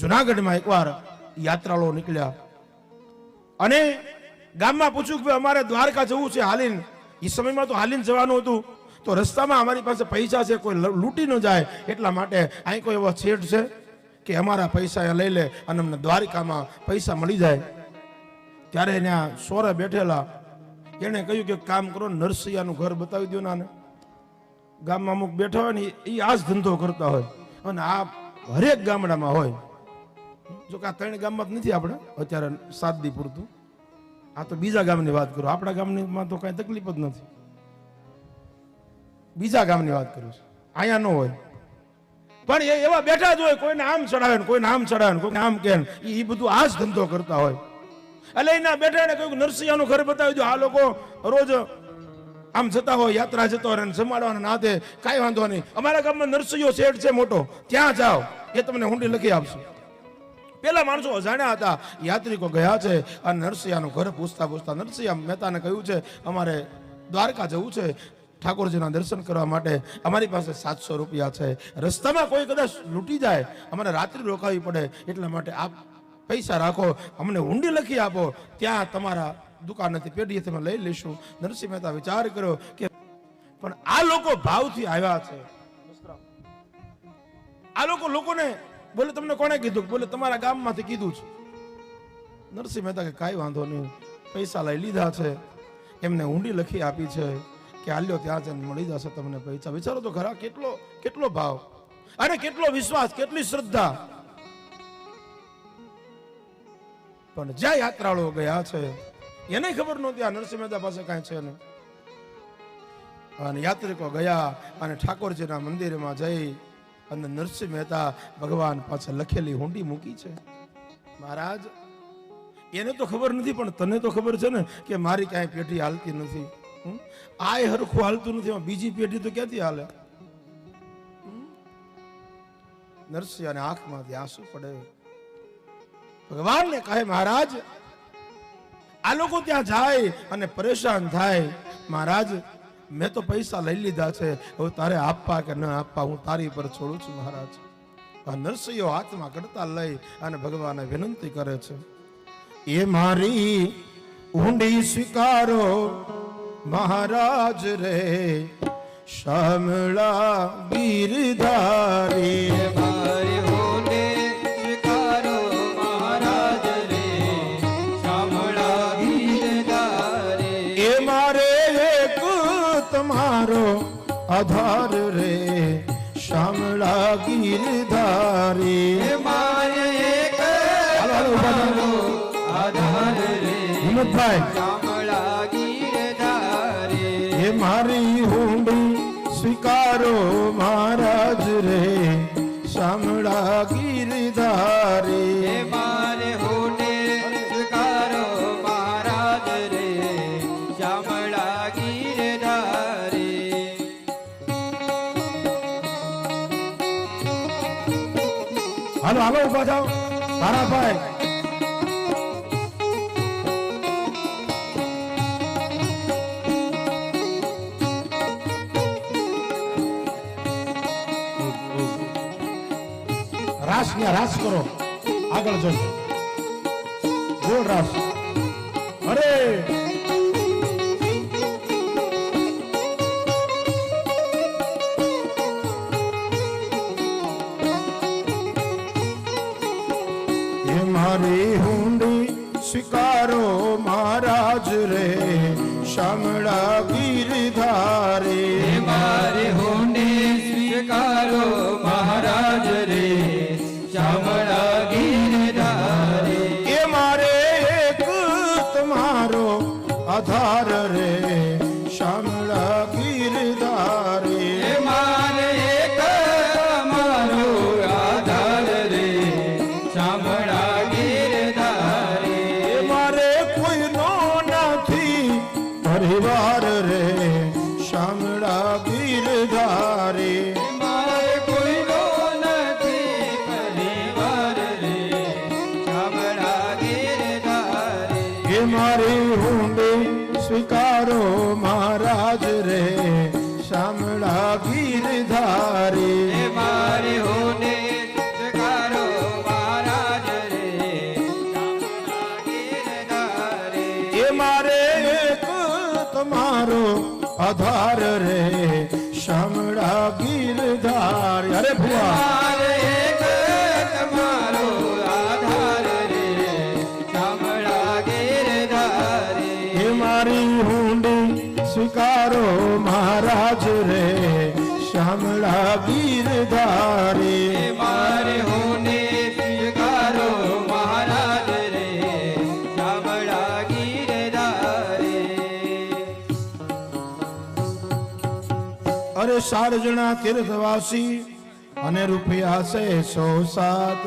જુનાગઢમાં એકવાર યાત્રાળુઓ નીકળ્યા. અને ગામમાં પૂછ્યું કે અમારે દ્વારકા જવું છે હાલીન. એ સમયમાં તો હાલીન જવાનું હતું. તો રસ્તામાં અમારી પાસે પૈસા છે, કોઈ લૂંટી ન જાય એટલા માટે અહીં કોઈ એવો શેઠ છે કે અમારા પૈસા એ લઈ લે અને અમને દ્વારિકામાં પૈસા મળી જાય. ત્યારે ત્યાં સોરે બેઠેલા. એણે કહ્યું કે કામ કરો નરસિયાનું ઘર બતાવી દો નાને. ગામમાં અમુક બેઠા હોય ને એ આ જ ધંધો કરતા હોય. અને આ હરેક ગામડામાં હોય. જો કે આ ત્રણ ગામમાં નથી આપણે, અત્યારે સાત દી પૂરતું. આ તો બીજા ગામની વાત કરું. આપણા ગામની માં તો કાંઈ તકલીફ જ નથી. બીજા ગામની વાત કરું છું. અહીંયા ન હોય. પણ એ એવા બેઠા જ હોય, કોઈને આમ ચડાવે ને કોઈને ચડાવે ને કોઈને આમ કે એ બધું આ જ ધંધો કરતા હોય. એટલે એના બેઠા એને કહ્યું કે નરસિંહાનું ઘર બતાવી દો. આ લોકો રોજ આમ જતા હોય, યાત્રા જતો હોય જમાડવાના નાતે કાંઈ વાંધો નહીં. અમારા ગામમાં નરસિંહો શેઠ છે મોટો. ત્યાં જાઓ. એ તમને હુંડી લખી આપશે. પેલા માણસો અજાણ્યા હતા. યાત્રિકો ગયા છે અને નરસિંહાનું ઘર પૂછતા પૂછતા નરસિંહ મહેતાને કહ્યું છે, અમારે દ્વારકા જવું છે ઠાકોરજીના દર્શન કરવા માટે. અમારી પાસે સાતસો રૂપિયા છે. રસ્તામાં કોઈ કદાચ લૂંટી જાય, અમારે રાત્રિ રોકાવી પડે. એટલા માટે આપ પૈસા રાખો, અમને ઊંડી લખી આપો. ત્યાં તમારા દુકાનેથી પેઢીએથી તમે લઈ લઈશું. નરસિંહ મહેતા વિચાર કર્યો કે, પણ આ લોકો ભાવથી આવ્યા છે. આ લોકો લોકોને બોલે, તમને કોણે કીધું? બોલે, તમારા ગામમાંથી કીધું છે. નરસિંહ મહેતા કે, કાંઈ વાંધો નહીં, પૈસા લઈ લીધા છે. એમને ઊંડી લખી આપી છે કે આલ્યો ત્યાં જઈને મળી જશે તમને પૈસા. વિચારો તો ખરા, કેટલો કેટલો ભાવ. અને કેટલો વિશ્વાસ, કેટલી શ્રદ્ધા. પણ જ્યાં યાત્રાળુઓ ગયા છે, એને ખબર નહોતી, આ નરસિંહ મહેતા પાસે કાંઈ છે નહીં. અને યાત્રિકો ગયા અને ઠાકોરજીના મંદિરમાં જઈ અને નરસિંહ મહેતા ભગવાન પાસે લખેલી હુંડી મૂકી છે. મહારાજ, એને તો ખબર નથી, પણ તને તો ખબર છે ને કે મારી કાંઈ પેઢી હાલતી નથી? આય હરખું હાલતું નથી બીજી પેઢી તો ક્યાંથી હાલે? નરસિંહ અને આંખમાંથી આંસુ પડે. ભગવાનને કહે, મહારાજ, આ લોકો ત્યાં જાય અને પરેશાન થાય. મહારાજ મેં તો પૈસા લઈ લીધા છે. હવે તારે આપવા કે ન આપવા હું તારી પર છોડું છું મહારાજ. આ નરસિંહો હાથમાં કરતા લઈ અને ભગવાને વિનંતી કરે છે. એ મારી ઊંડી સ્વીકારો મહારાજ રે. શામળા ગીરધારી આધાર રે શામળા ગીરધારી હે મારે એક હાલો, હાલો હાલો ઊભા જાઓ તારાભાઈ રાસ ને રાસ કરો. આગળ જશો ગોળ રાસ. અરે! શામળા જયકારો મહારાજ રે શામળા ગીરધારે મારે હોને જયકારો મહારાજ રે એ મારે એક તમારો આધાર રે શામળા ગીરધાર અરે સ્વીકારો મહારાજ રે શામળા ગીરધારી અરે સાર જણા તીર્થવાસી અને રૂપિયા છે સો સાત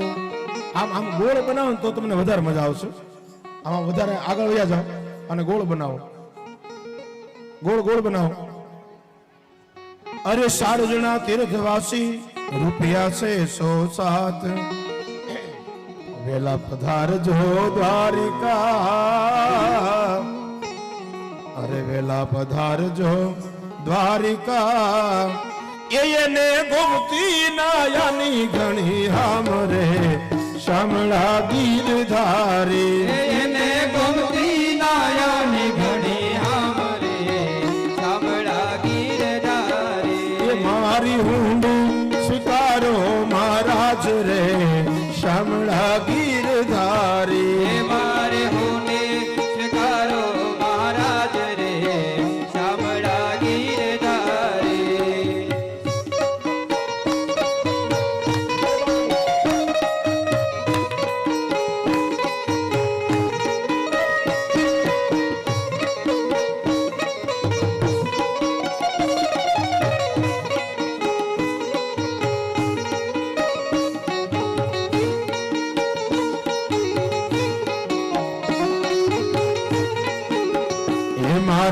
આમ આમ ગોળ બનાવો ને તો તમને વધારે મજા આવશે આમાં વધારે આગળ વયા જાઓ અને ગોળ બનાવો ગોળ ગોળ બનાવો અરે સાર જણા તીર્થવાસી, રૂપિયા છે સો સાત. વેલા પધારજો દ્વારિકા. અરે વેલા પધારજો દ્વારિકા. એને ગોમતી નાયાની ઘણી હામ રે, શામળા ગીરધારી એને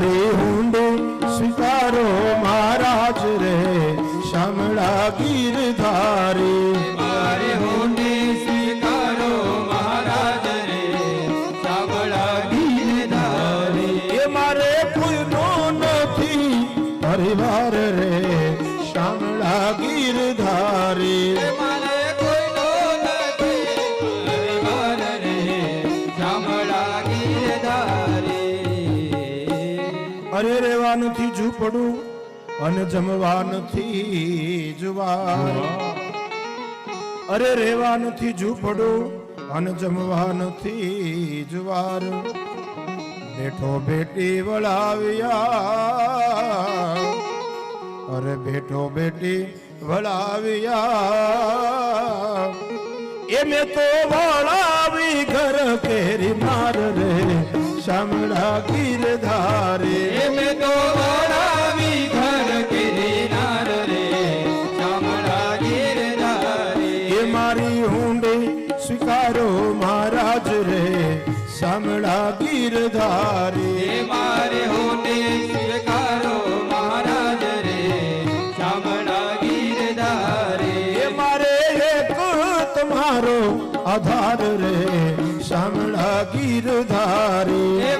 મારી હુંડી ઝૂંપડું અને જમવા નથી જુવાર અરે રેવા નથી ઝૂંપડું અને જમવા નથી જુવાર. બેઠો બેટી વળાવ્યા. અરે બેઠો બેટી વળાવ્યા. એમે તો વળાવી ઘર કેરી માર રે શામળા ગીરધારે એ મારે હોને સ્વીકારો મહારાજ રે શામળા ગીરધારી ધારે મારે એક તમારો આધાર રે શામળા ગીરધારી એ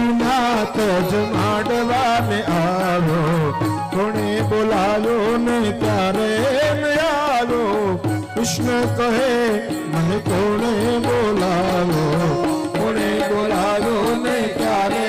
કરુણા તો જ માંડવાને આવો કોણે બોલાયો ને ત્યારે આવ્યો કૃષ્ણ કહે, મને કોણે બોલાવો કોણે બોલાયો ને ત્યારે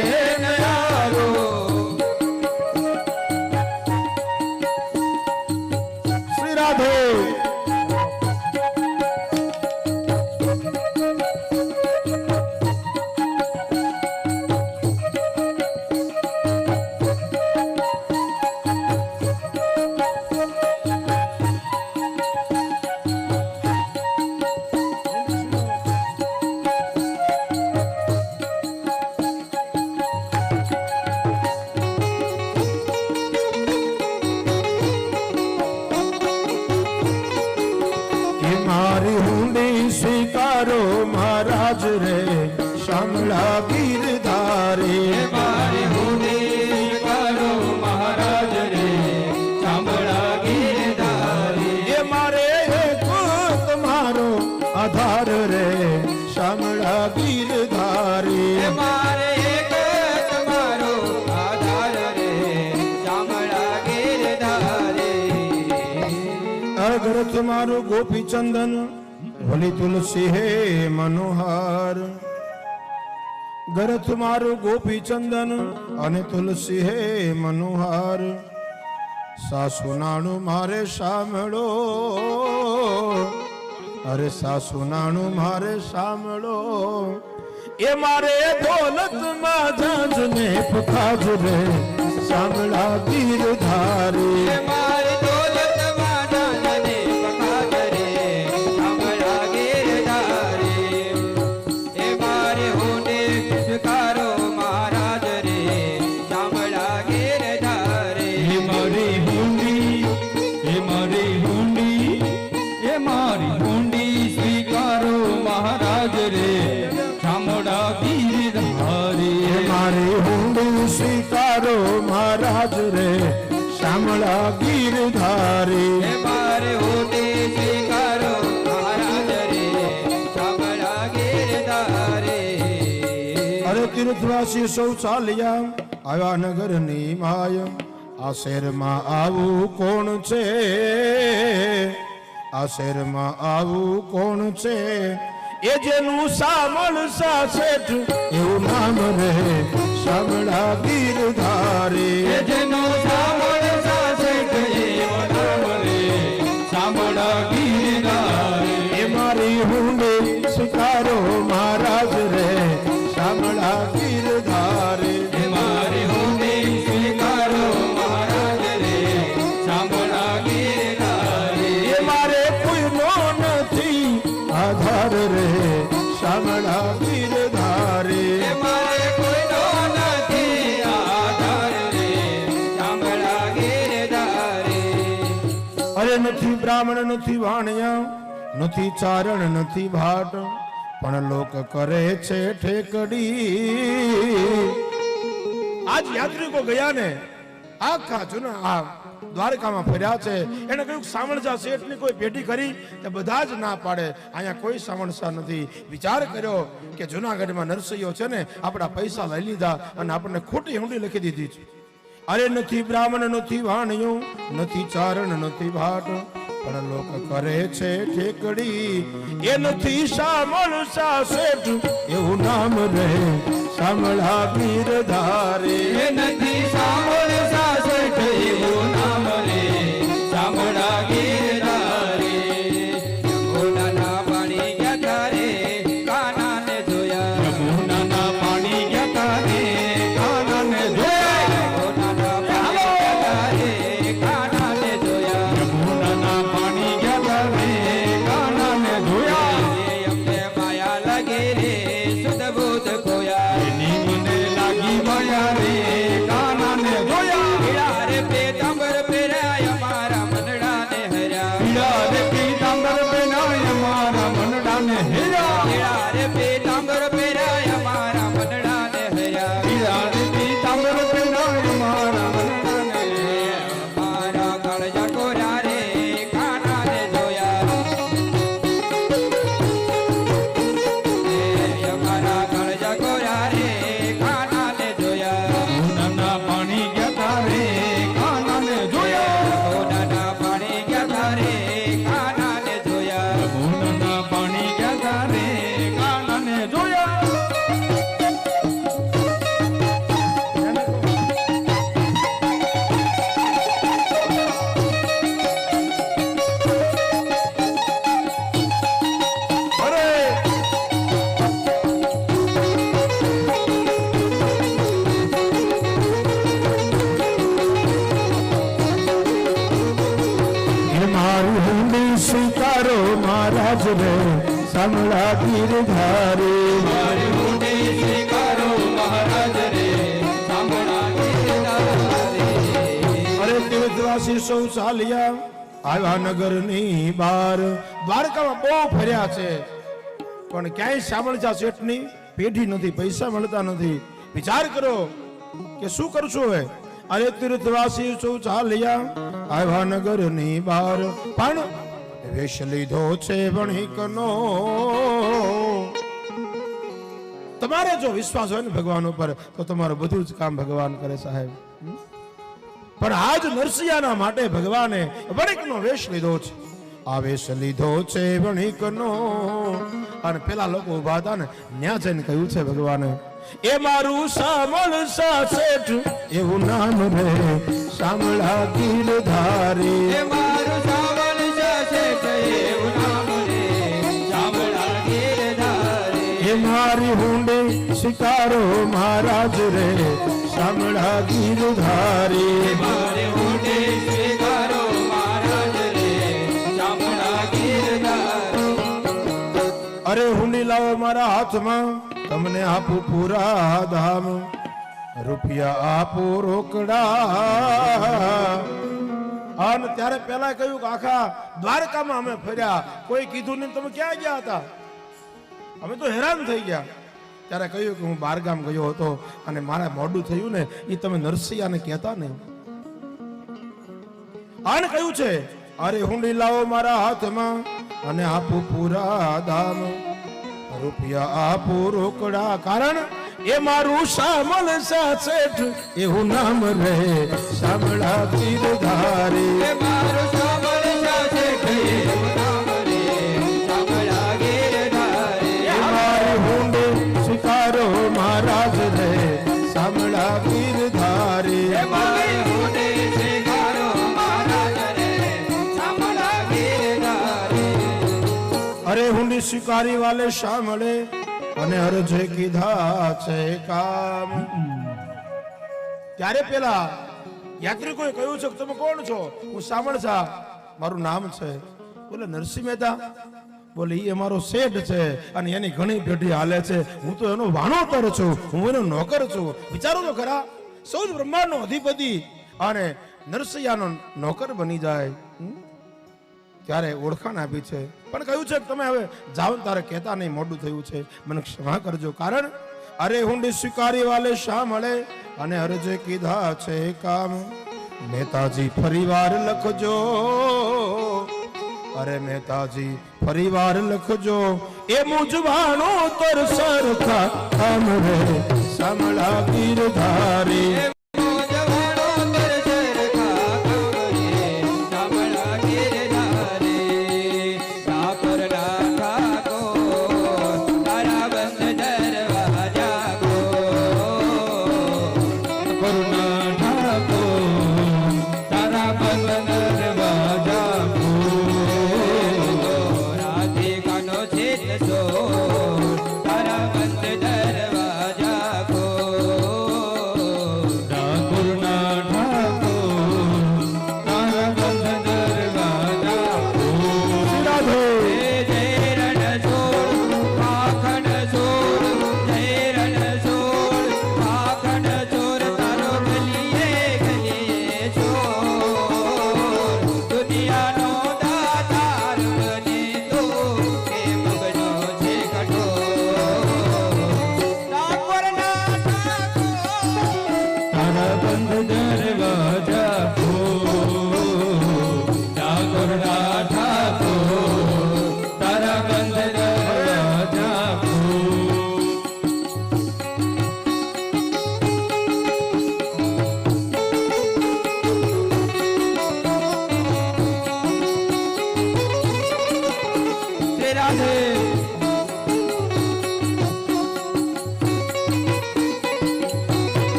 ગોપી ચંદન ભલી તુલસી હે મનોહર ગરથ મારું ગોપી ચંદન અને તુલસી હે મનોહર સાસુ નાણું મારે સાંભળો અરે સાસુ નાણું મારે સાંભળો એ મારે દોલતમાં જાજને પખાજ રે સાંભળા એ ધારી ગીરધારી એ મારી સ્વીકારો મહારાજ રે ચામડા ગીરધારી અરે તીર્થવાસી સૌ ચાલ્યા આવ્યા નગરની માય આ શહેરમાં આવું કોણ છે આ શહેરમાં આવું કોણ છે એ જેનું સામળ સાસેઠ એવું નામ રે શામળા ગીરધારી નથી વાણિયા, નથી ચારણ, નથી ભાટ, પણ લોક કરે છે ઠેકડી. આજ યાત્રિકો ગયા ને આખા જૂના આ દ્વારકામાં ફર્યા છે. એને કહ્યું સામણસા શેઠની કોઈ ભેટી કરી તે બધા જ ના પાડે. અહીંયા કોઈ સામણસા નથી. વિચાર કર્યો કે જુનાગઢમાં નરસૈયો છે ને, આપણા પૈસા લઈ લીધા અને આપણને ખોટી ઊંડી લખી દીધી છે. અરે નથી બ્રાહ્મણ, નથી વાણિયું, નથી ચારણ, નથી ભાટ પણ લોક કરે છે ઠેકડી. એ નથી સામળ સા શેઠ એવું નામ રહે સામળા વીર ધારે. નથી સાંભળ સાસેઠ, એવું સ્વીકારો મહારાજ રે સમળા ગીરધારી. અરે તીર્થવાસી સૌ ચાલ્યા. આવ્યા નગરની બાર. દ્વારકામાં બહુ ફર્યા છે. પણ ક્યાંય સાંભળજા શેઠની પેઢી નથી, પૈસા મળતા નથી. વિચાર કરો કે શું કરશું હવે? અરે તીર્થવાસી સૌ ચાલ્યા. આવ્યા નગરની બાર. પણ વેશ લીધો છે વણિકનો. તમારે જો વિશ્વાસ હોય ને ભગવાન ઉપર તો તમારું બધું જ કામ ભગવાન કરે સાહેબ. પણ આજ નરસિંહાના માટે ભગવાને વણિકનો વેશ લીધો છે. આ વેશ લીધો છે વણિકનો. અને પેલા લોકો ઊભા હતા ને ન્યા જઈને કહ્યું છે ભગવાને એ મારું સામળ સાસેઠ. એવું નામ રે સાંભળા ગીરધારી એ હુંડે શિકારો મહારાજ રે શામળા ગીરધારી મારી મહારાજ રે ગીરધારી. અરે હુંડી લાવો મારા હાથમાં તમને આપું પૂરા ધામ રૂપિયા આપો રોકડા અને ત્યારે પેલા કહ્યું કે આખા દ્વારકામાં અમે ફર્યા કોઈ કીધું નહીં તમે ક્યાં ગયા હતા અમે તો હેરાન થઈ ગયા ત્યારે કહ્યું કે હું બારગામ ગયો હતો અને મારા મોડું થયું ને એ તમે નરસિંહાને કહેતા ને. આને કહ્યું છે, અરે હુંડી લાવો મારા હાથમાં અને આપું પૂરા દામ. રૂપિયા આપું રોકડા, કારણ એ મારું શામલ સાસેઠ, એવું નામ રહે સાંભળા તીરધારી મારું સ્વીકારી વાલે સાંભળે અને અરજે કીધા છે કામ. ત્યારે પેલા યાત્રિકોએ કહ્યું છે તમે કોણ છો? હું સાંભળશા મારું નામ છે. બોલે, નરસિંહ મહેતા. બોલે એ અમારો શેઠ છે અને એની ઘણી પેઢી હાલે છે. હું તો એનો વાણોતર છું. હું એનો નોકર છું. વિચારો તો ખરા. સૌ બ્રહ્માંડનો અધિપતિ અને નરસિંહાનો નોકર બની જાય? ત્યારે ઓળખાણ આપી છે. પણ કહ્યું છે તમે હવે જાઓ તારે કહેતા નહીં, મોડું થયું છે. મને ક્ષમા કરજો. કારણ અરે હુંડી સ્વીકારી વાલે શા મળે? અને અરજે કીધા છે કામ. નેતાજી ફરીવાર લખજો. અરે મહેતાજી ફરીવાર લખજો. એ મુજવાનો તર સરખા કામ રે. સાંભળા ગીરધારી કરુણા